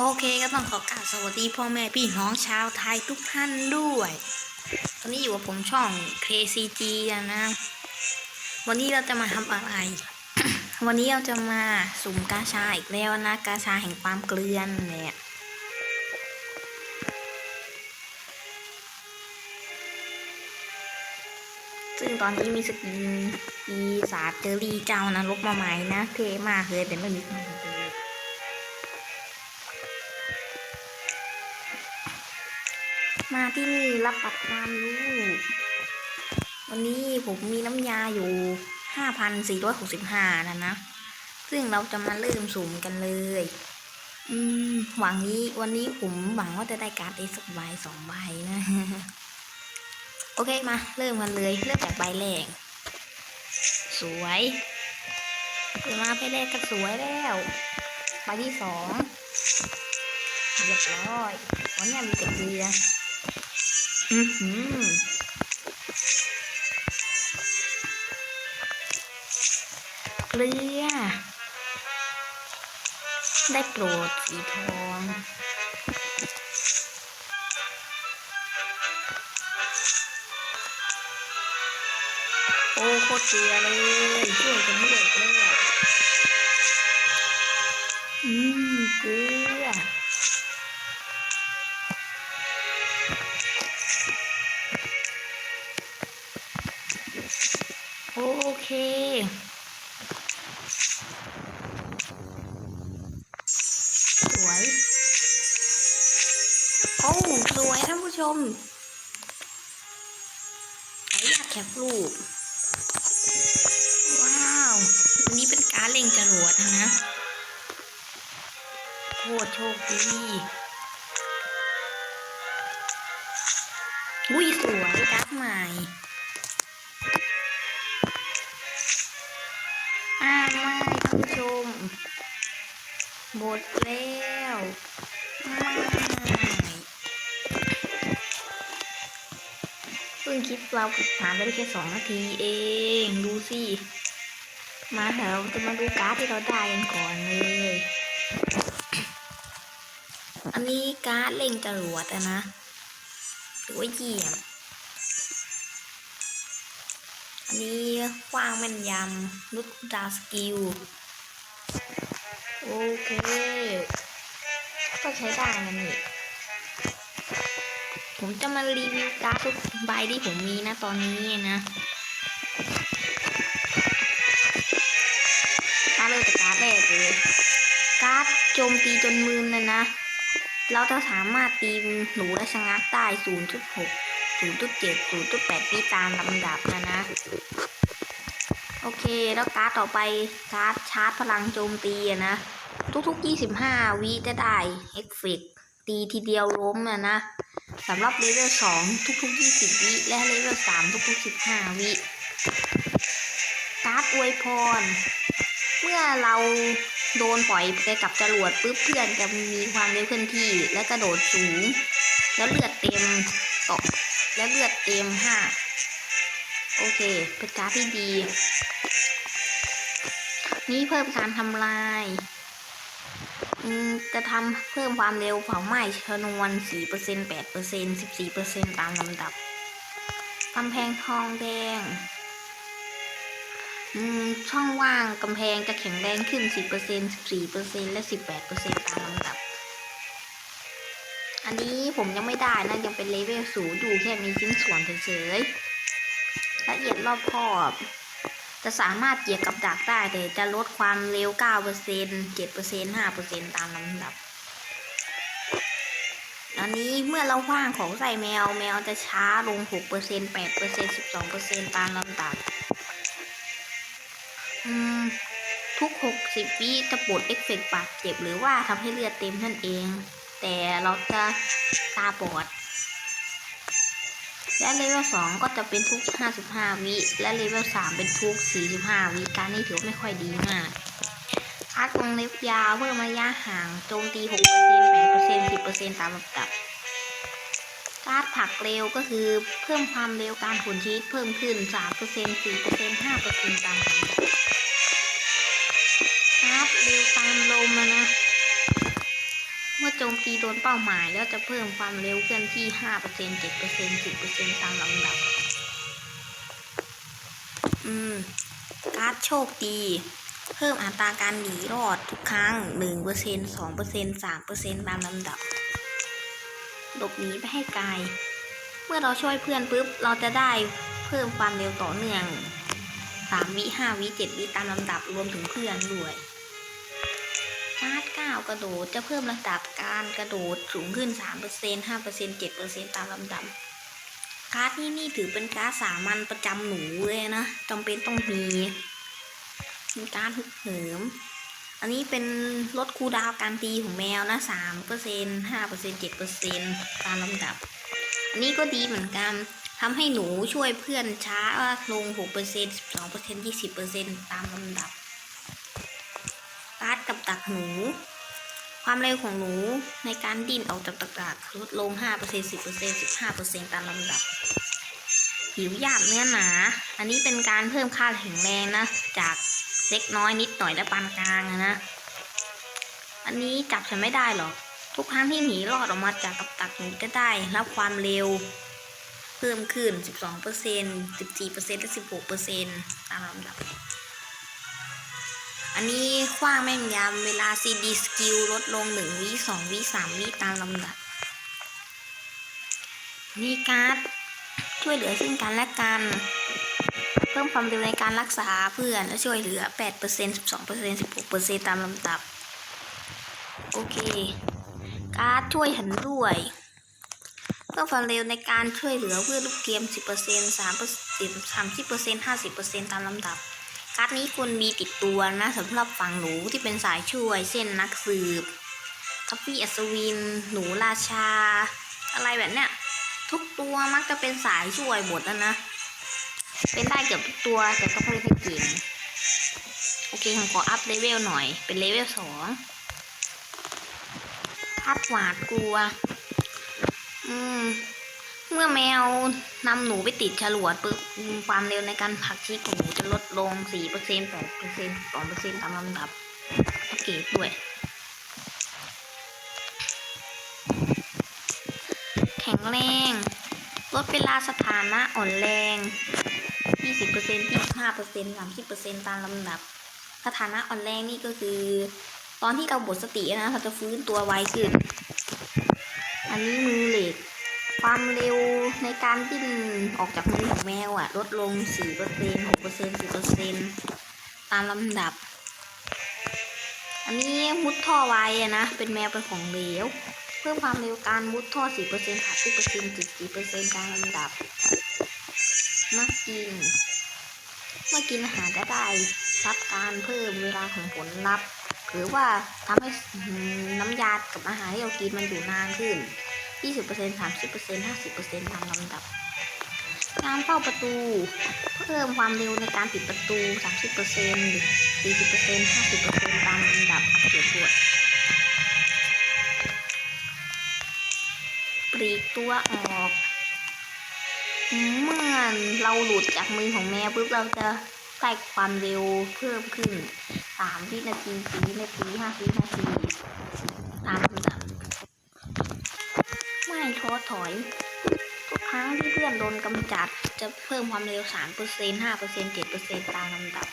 โอเคก็ต้องขอกราบสวัสดีพ่อแม่พี่น้องชาวไทยทุกท่านด้วย ตอนนี้อยู่กับผมช่อง KCG นะ วันนี้เราจะมาทำอะไร วันนี้เราจะมาสุ่มกาชาอีกแล้วนะกาชาแห่งความเกลือนเนี่ยซึ่งตอนนี้มีสกินปีศาจเจอรี่เจ้านะลบมาใหม่นะ เท่มากเลยแต่ไม่มีความเมาที่นี่รับปัดความรู้วันนี้ผมมีน้ำยาอยู่ห้าพันสี่ร้อยหกสิบห้านะนะ ซึ่งเราจะมาเริ่มสุ่มกันเลย อืม หวังนี้วันนี้ผมหวังว่าจะได้การ์ดเอสักใบสองใบนะ โอเคมา เริ่มกันเลย เริ่มจากใบแรก สวยมาใบแรกก็สวยแล้วใบที่สองเรียบร้อยวันนี้มีแต่เกลื อือหือเกลือ ได้โปรดสีทองโอ้โคตรเกลือเลยช่วยกันด้วยเลืออืมเกลือ ชมออนุญาตแคปรูป ว้าว อันนี้เป็นการเล็งจรวดนะโคตรโชคดีอุ้ยสวยการ์ดใหม่อ่าไม่ท่านผู้ชม หมดแล้วไม่ เพิ่งคลิปเราผ่านไปได้แค่สองนาทีเอง ดูสิ มาเถอะเราจะมาดูการ์ดที่เราได้กันก่อนเลย อันนี้การ์ดเล็งจรวดอะนะถือว่าเยี่ยมอันนี้กว้างแม่นยำนุดดาสกิล โอเค ก็ใช้ได้นะนี่ ผมจะมารีวิวการ์ดทุกใบที่ผมมีนะตอนนี้นะกาเริ่มจากการ์ดแรกเลยการ์ดโจมตีจนมืนเลยนะ เราจะสามารถตีหนูและชะงักได้ 0.6 0.7 0.8ปีตามลำดับนะนะ โอเค แล้วการ์ดต่อไปการ์ดชาร์จพลังโจมตีอะนะ ทุกๆ 25 วิจะได้เอฟเฟกต์ตีทีเดียวล้มอะนะ สำหรับเลเวล2ทุกๆ 20 วิและเลเวล3ทุกๆ 15 วิการ์ดอวยพร เมื่อเราโดนปล่อยไปกับจรวดปุ๊บเพื่อนจะมีความเร็วเคลื่อนที่และกระโดดสูง แล้วเลือดเต็มตกและเลือดเต็มห้าโอเคเป็นการ์ดที่ดี นี่เพิ่มการทำลาย จะทำเพิ่มความเร็วเผาไหม้ชนวน 4% 8% 14%ตามลำดับกำแพงทองแดง ช่องว่างกำแพงจะแข็งแรงขึ้น 10% 14%และ 18%ตามลำดับ อันนี้ผมยังไม่ได้นะ ยังเป็นเลเวลสูงอยู่แค่มีชิ้นส่วนเฉยๆละเอียดรอบคอบ จะสามารถเหยียบกับดักได้แต่จะลดความเร็ว 9% 7% 5%ตามลำดับ อันนี้เมื่อเราว่างของใส่แมวแมวจะช้าลง 6% 8% 12%ตามลำดับทุก 60 วิจะปลดเอฟเฟกต์บาดเจ็บหรือว่าทำให้เลือดเต็มนั่นเอง แต่เราจะตาบอด และเลเวล2ก็จะเป็นทุก 55 วิ และเลเวล3เป็นทุก 45 วิ การนี้ถือไม่ค่อยดีมากอารตวงเล็บยาวเพิ่มระยะห่างโจมตี6% 8% 10%ตามลำดับการ์ดผลักเร็วก็คือเพิ่มความเร็วการผลชีวิตเพิ่มขึ้น 3% 4% 5%ตามลำดับการ์ดเร็วตามลมอะนะ เมื่อโจมตีโดนเป้าหมายแล้วจะเพิ่มความเร็วเคลื่อนที่ 5% 7% 10%ตามลำดับ อืม การ์ดโชคดี เพิ่มอัตราการหนีรอดทุกครั้ง 1% 2% 3%ตามลำดับ หลบหนีไปให้ไกล เมื่อเราช่วยเพื่อนปุ๊บ เราจะได้เพิ่มความเร็วต่อเนื่อง 3 วิ 5 วิ 7 วิตามลำดับรวมถึงเพื่อนด้วย การ์ด9กระโดดจะเพิ่มระดับการกระโดดสูงขึ้น 3% 5% 7%ตามลำดับการ์ดนี้นี่ถือเป็นการ์ดสามัญประจำหนูเลยนะจำเป็นต้องมีมีการ์ดฮึกเหิม อันนี้เป็นลดคูดาวการตีของแมวนะ3% 5% 7%ตามลำดับ อันนี้ก็ดีเหมือนกันทำให้หนูช่วยเพื่อนช้าลง6% 12% 20%ตามลำดับการ์ดกับ ดักหนู ความเร็วของหนูในการดิ้นออกจากตะกากลดลง 5% 10% 15%ตามลำดับ ผิวหยาบเนื้อหนา อันนี้เป็นการเพิ่มค่าแข็งแรงนะ จากเล็กน้อยนิดหน่อยและปานกลางนะ อันนี้จับฉันไม่ได้หรอก ทุกครั้งที่หนีรอดออกมาจากกับตักหนูจะได้รับความเร็วเพิ่มขึ้น 12% 14%และ 16%ตามลำดับ อันนี้คว้างแม่นยำเวลา CD skill ลดลง1วิ2วิ3วิตามลำดับนี่การ์ดช่วยเหลือซึ่งกันและกัน เพิ่มความเร็วในการรักษาเพื่อนและช่วยเหลือ 8% 12% 16%ตามลำดับ โอเค การ์ดช่วยฉันด้วย เพิ่มความเร็วในการช่วยเหลือเพื่อนลูกเกม 10% 3% 30% 50%ตามลำดับ การ์ดนี้ควรมีติดตัวนะสำหรับฝั่งหนูที่เป็นสายช่วยเช่นนักสืบทัฟฟี่อัศวิน หนูราชา อะไรแบบเนี้ยทุกตัวมักจะเป็นสายช่วยหมดแล้วนะ เป็นได้เกือบทุกตัวแต่ก็ไม่ได้เก่งโอเคผมขออัพเลเวลหน่อย เป็นเลเวลสองพัดหวาดกลัว อืม เมื่อแมวนำหนูไปติดฉลวดปุ๊บความเร็วในการผลักชีของหนูจะลดลง 4% 8% 2%ตามลำดับอัปเกรดด้วย แข็งแรง ลดเวลาสถานะอ่อนแรง 20% 25% 30%ตามลำดับ สถานะอ่อนแรงนี่ก็คือ ตอนที่เราหมดสตินะเราจะฟื้นตัวไวขึ้น อันนี้มือเหล็ก ความเร็วในการดิ้นออกจากมือของแมวอะลดลง 4% 6% 10%ตามลำดับ อันนี้มุดท่อไวอะนะ เป็นแมวเป็นของเหลว เพิ่มความเร็วการมุดท่อ4% 30% 10%ตามลำดับนักกิน เมื่อกินอาหารจะได้รับการเพิ่มเวลาของผลลัพธ์ หรือว่าทำให้น้ำยากับอาหารที่เรากินมันอยู่นานขึ้น 20% 30% 50%ตามลำดับ การเฝ้าประตู เพิ่มความเร็วในการปิดประตู 30% 40% 50%ตามลำดับอัปเกรดด้วปลีกตัวออกเมื่อเราหลุดจากมือของแมวปุ๊บเราจะได้ความเร็วเพิ่มขึ้น 3 วินาที4วินาที5วินาทีตามลำดับไม่ ท้อถอย ทุกครั้งที่เพื่อนโดนกำจัดจะเพิ่มความเร็ว 3% 5% 7%ตามลำดับ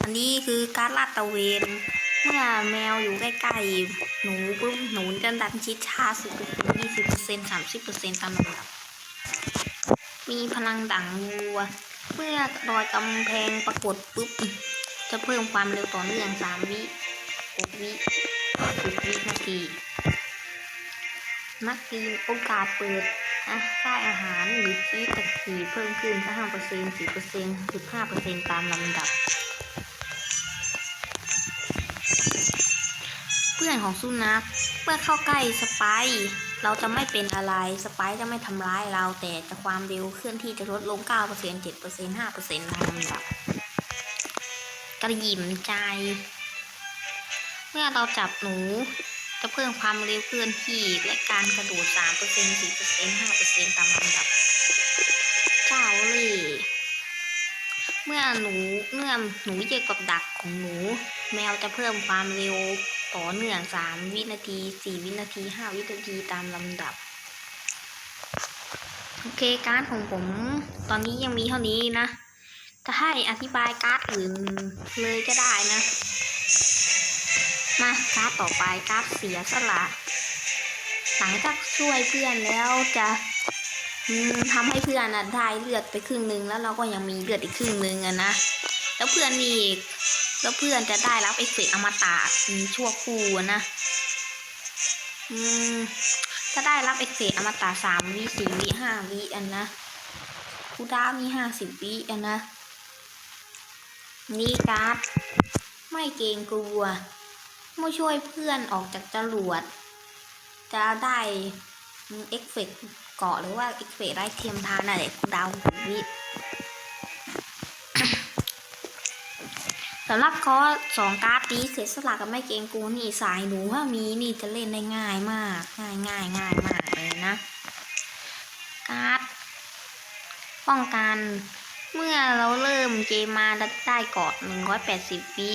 อันนี้คือการลาดตระเวน เมื่อแมวอยู่ใกล้ๆ หนูปุ๊บหนูจะดันชิดชาสิบเปอร์เซ็นต์ยี่สิบเปอร์เซ็นต์สามสิบเปอร์เซ็นต์ตามลำดับมีพลังดังวัว เมื่อรอยกำแพงปรากฏปุ๊บ จะเพิ่มความเร็วต่อเนื่องสามวิหกวิสิบวินาทีนักกีนโอกาสเปิดอะได้อาหารหรือชีสตะขีเพิ่มขึ้นห้าเปอร์เซ็นต์สี่เปอร์เซ็นต์สิบห้าเปอร์เซ็นต์ตามลำดับ เพื่อนของสุนัขเมื่อเข้าใกล้สไป เราจะไม่เป็นอะไร สไปคจะไม่ทำร้ายเรา แต่จะความเร็วเคลื่อนที่จะลดลง 9% 7% 5%ตามลำดับกระยิมใจ เมื่อเราจับหนู จะเพิ่มความเร็วเคลื่อนที่และการกระโดด 3% 4% 5%ตามลำดับ เจ้าเล่เมื่อหนูเมื่อหนูเจอกับดักของหนู แมวจะเพิ่มความเร็ว ต่อเนื่องสามวินาทีสี่วินาทีห้าวินาทีตามลำดับ โอเคการ์ดของผมตอนนี้ยังมีเท่านี้นะจะให้อธิบายการ์ดอื่นเลยก็ได้นะ มาการ์ดต่อไปการ์ดเสียสละหลังจากช่วยเพื่อนแล้วจะทำให้เพื่อนนะได้เลือดไปครึ่งนึงแล้วเราก็ยังมีเลือดอีกครึ่งนึงอะนะแล้วเพื่อนอีก แล้วเพื่อนจะได้รับเอฟเฟกต์อมตะชั่วครู่นะอืมจะได้รับเอฟเฟกต์อมตะสามวิสี่วิห้าวิอันนะคูลดาวน์มีห้าสิบวิอันนะนี่การ์ดไม่เกรงกลัวเมื่อช่วยเพื่อนออกจากจรวด จะได้เอฟเฟกต์เกาะหรือว่าเอฟเฟกต์ไร้เทียมทานอะไรคูดาวหกวิ สำหรับคอสองการ์ดนี้เสียสละกับไม่เกงกลัวนี่สายหนูถ้ามีนี่จะเล่นได้ง่ายมาก ง่ายง่ายง่ายมากเลยนะ การ์ดป้องกันเมื่อเราเริ่มเกมมาได้เกาะ180 วิ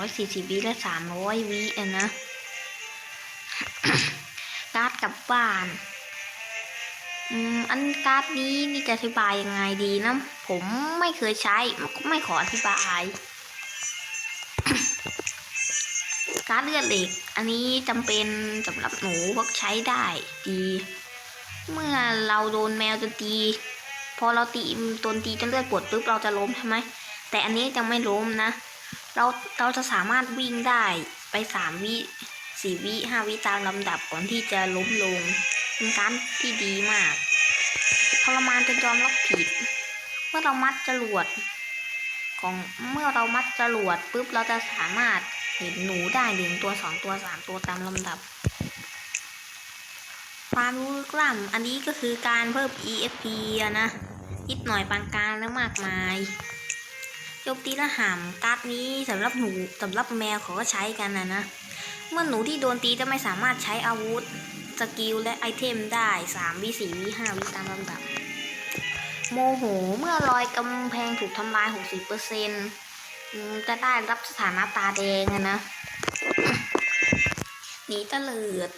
240 วิ และ 300 วิอะนะ การ์ดกลับบ้านอันการ์ดนี้นี่จะอธิบายยังไงดีนะ ผมไม่เคยใช้ ไม่ขออธิบาย การ์ดเลือดเหล็ก อันนี้จำเป็นสำหรับหนูเพราะใช้ได้ดี เมื่อเราโดนแมวจนตี พอเราตีโดนตีจนเลือดปวดปุ๊บเราจะล้มใช่ไหมแต่อันนี้จะไม่ล้มนะ เราเราจะสามารถวิ่งได้ไปสามวิสี่วิห้าวิตามลำดับก่อนที่จะล้มลงเป็นการที่ดีมากทรมานจนยอมรับผิด เมื่อเรามัดจรวดของเมื่อเรามัดจรวดปุ๊บเราจะสามารถ เห็นหนูได้หนึ่งตัวสองตัวสามตัวตามลำดับ ความรู้กล้ำอันนี้ก็คือการเพิ่ม EXP นะนิดหน่อยปานกลางและมากมายโจมตีและหามการ์ดนี้สำหรับหนูสำหรับแมวเขาก็ใช้กันนะนะ เมื่อหนูที่โดนตีจะไม่สามารถใช้อาวุธสกิลและไอเทมได้3วิ4วิ5วิตามลำดับ โมโหเมื่อรอยกำแพงถูกทำลาย 60% จะได้รับสถานะตาแดงอะนะหนีเตลิด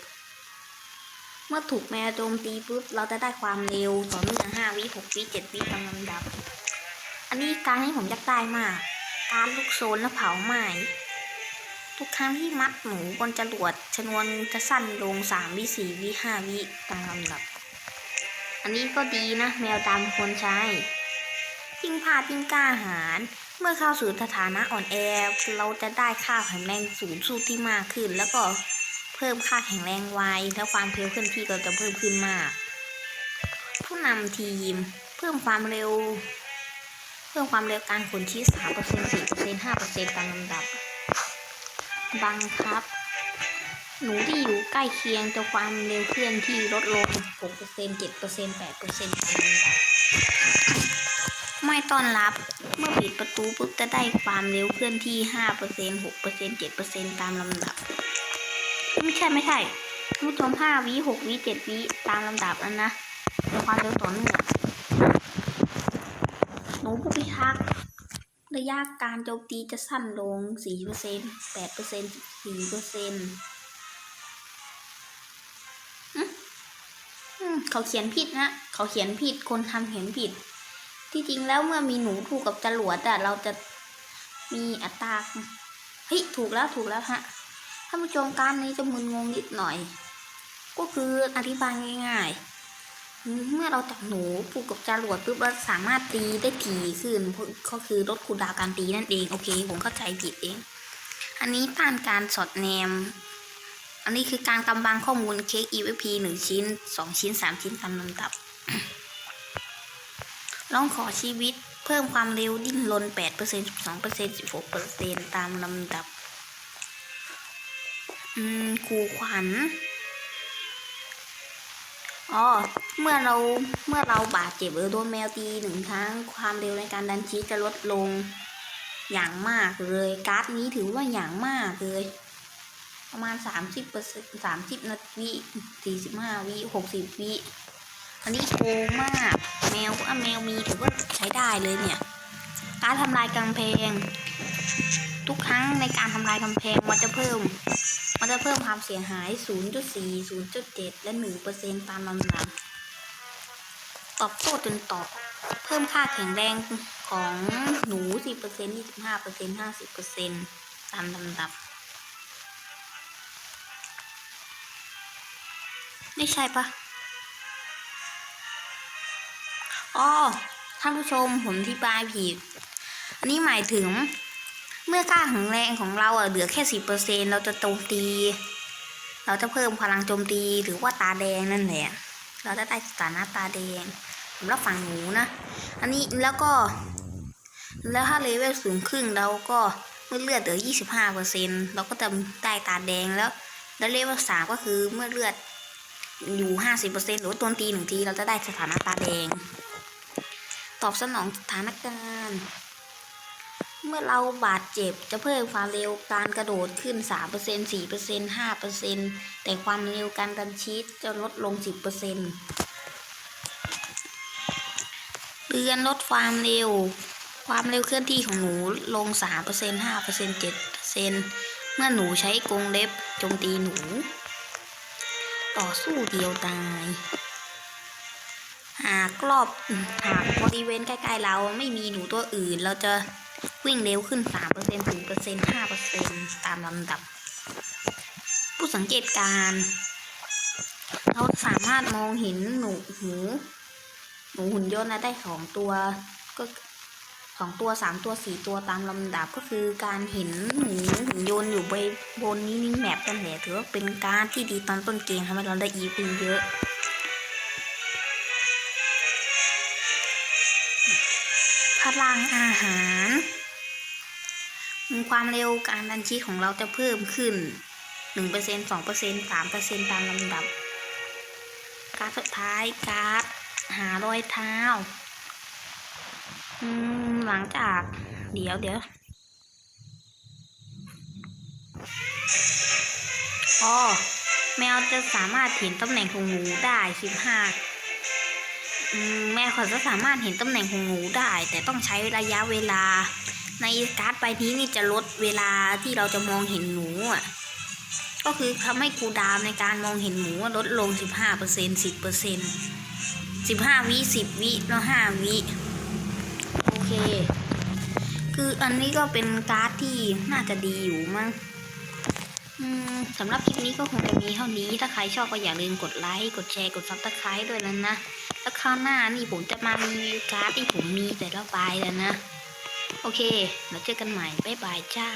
เมื่อถูกแมวโจมตีปุ๊บเราจะได้ความเร็วต่อเนื่อง5วิ6วิ7วิตามลำดับ อันนี้การที่ผมยากได้มาก การลูกโซนและเผาไหม้ทุกครั้งที่มัดหนูบนจรวดชนวนจะสั้นลง3วิ4วิ5วิตามลำดับ อันนี้ก็ดีนะ แมวดำควรใช้ ยิ่งพาพิงกล้าหาญเมื่อเข้าสู่สถานะอ่อนแอ เราจะได้ค่าแข็งแรงสูงสู้ที่มากขึ้น แล้วก็เพิ่มค่าแข็งแรงไวและความเพลียวเคลื่อนที่ก็จะเพิ่มขึ้นมาก ผู้นำทีมเพิ่มความเร็ว เพิ่มความเร็วการขนชี้3% 4% 5%ตามลำดับ บังคับ หนูที่อยู่ใกล้เคียงจะความเร็วเคลื่อนที่ลดลง6% 7% 8%ตามลำดับ ไม่ต้อนรับ เมื่อปิดประตูปุ๊บจะได้ความเร็วเคลื่อนที่ 5% 6% 7%ตามลำดับ ไม่ใช่ไม่ใช่ผู้ชม5วิ6วิ7วิตามลำดับนั้นนะเป็นความเร็วต่อเนื่องหนูผู้พิทักษ์ระยะการโจมตีจะสั้นลง 4% 8% 4%เขาเขียนผิดนะ เขาเขียนผิด คนทำเขียนผิด ที่จริงแล้วเมื่อมีหนูถูกกับจรวดอะเราจะมีอัตราเฮ้ยถูกแล้วถูกแล้วฮะท่านผู้ชมการนี้จะมึนงงนิดหน่อย ก็คืออธิบายง่ายๆ เมื่อเราจับหนูผูกกับจรวดปุ๊บเราสามารถตีได้ถี่ขึ้นก็คือลดคูดาการตีนั่นเองโอเค ผมเข้าใจผิดเอง อันนี้ต้านการสอดแนม อันนี้คือการกำบังข้อมูลเค้ก EVP หนึ่งชิ้นสองชิ้นสามชิ้นตามลำดับ ลองขอชีวิตเพิ่มความเร็วดิ้นรน8% 12% 16%ตามลำดับ อืมขู่ขวัญอ๋อ เมื่อเราเมื่อเราบาดเจ็บหรือโดนแมวตีหนึ่งครั้ง ความเร็วในการดันชี้จะลดลงอย่างมากเลย การ์ดนี้ถือว่าอย่างมากเลย ประมาณสามสิบเปอร์เซ็นสามสิบนาทีสี่สิบห้าวิหกสิบวิ อันนี้โกงมาก แมวอะแมวมีถือว่าใช้ได้เลยเนี่ยกการทำลายกำแพง ทุกครั้งในการทำลายกำแพงมันจะเพิ่ม มันจะเพิ่มความเสียหาย 0.4 0.7 และ 1%ตามลำดับตอบโต้จนตอบเพิ่มค่าแข็งแรงของหนู 10% 25% 50%ตามลำดับ ไม่ใช่ปะ อ๋อท่านผู้ชมผมที่บายผิด อันนี้หมายถึง เมื่อค่าข็งแรงของเราอะเหลือแค่สิบเปอร์เซ็นเราจะโจมตี เราจะเพิ่มพลังโจมตีหรือว่าตาแดงนั่นแหละ เราจะได้สถานะตาแดงสำหรับฝั่งหนูนะ อันนี้แล้วก็ แล้วถ้าเลเวลสูงขึ้นเราก็เมื่อเลือดเหลือ 25เปอร์เซ็นเราก็จะได้ตาแดงแล้ว แล้วเลเวลสามก็คือเมื่อเลือดอยู่ 50เปอร์เซ็นหรือว่าโจมตีหนึ่งทีเราจะได้สถานะตาแดง อบสนองสถานการณ์ เมื่อเราบาดเจ็บจะเพิ่มความเร็วการกระโดดขึ้น 3% 4% 5%แต่ความเร็วการดันชีสจะลดลง 10%เตือนลดความเร็ว ความเร็วเคลื่อนที่ของหนูลง 3% 5% 7%เมื่อหนูใช้กรงเล็บโจมตีหนู ต่อสู้เดียวดาย หากรอบหากบริเวณใกล้ๆเราไม่มีหนูตัวอื่น เราจะวิ่งเร็วขึ้น3% 4% 5%ตามลำดับ ผู้สังเกตการณ์เราสามารถมองเห็นหนูหูหนูหุ่นยนต์นะได้สองตัวก็สองตัวสามตัวสี่ตัวตามลำดับก็คือการเห็นหนูหุ่นยนต์อยู่บนบนนี้นี่แมปกันแหละถือว่าเป็นการที่ดีตอนต้นเกมทำให้เราได้อีพีเยอะ ลังอาหารความเร็วการดันชีสของเราจะเพิ่มขึ้น 1% 2% 3%ตามลำดับการสุดท้ายกร์ดหารอยเท้าอืมหลังจากเดี๋ยวเดี๋ยวอ๋อแมวจะสามารถเห็นตำแหน่งของหนูได้สิบห้า แมวเขาจะสามารถเห็นตำแหน่งของหนูได้ แต่ต้องใช้ระยะเวลา ในการ์ดใบนี้นี่จะลดเวลาที่เราจะมองเห็นหนูอะก็คือทำให้คูดาวน์ในการมองเห็นหนูลดลง 15% 10% 15 วิ 10 วิแล้ว5วิ โอเค คืออันนี้ก็เป็นการ์ดที่น่าจะดีอยู่มั้งสำหรับคลิปนี้ก็คงจะมีเท่านี้ ถ้าใครชอบก็อย่าลืมกดไลค์ กดแชร์ กดซับสไครต์ด้วยแล้วนะ แล้วคราวหน้านี่ผมจะมามีการ์ดที่ผมมีแต่ละใบแล้วนะ โอเค เราเจอกันใหม่ บ๊ายบายจ้า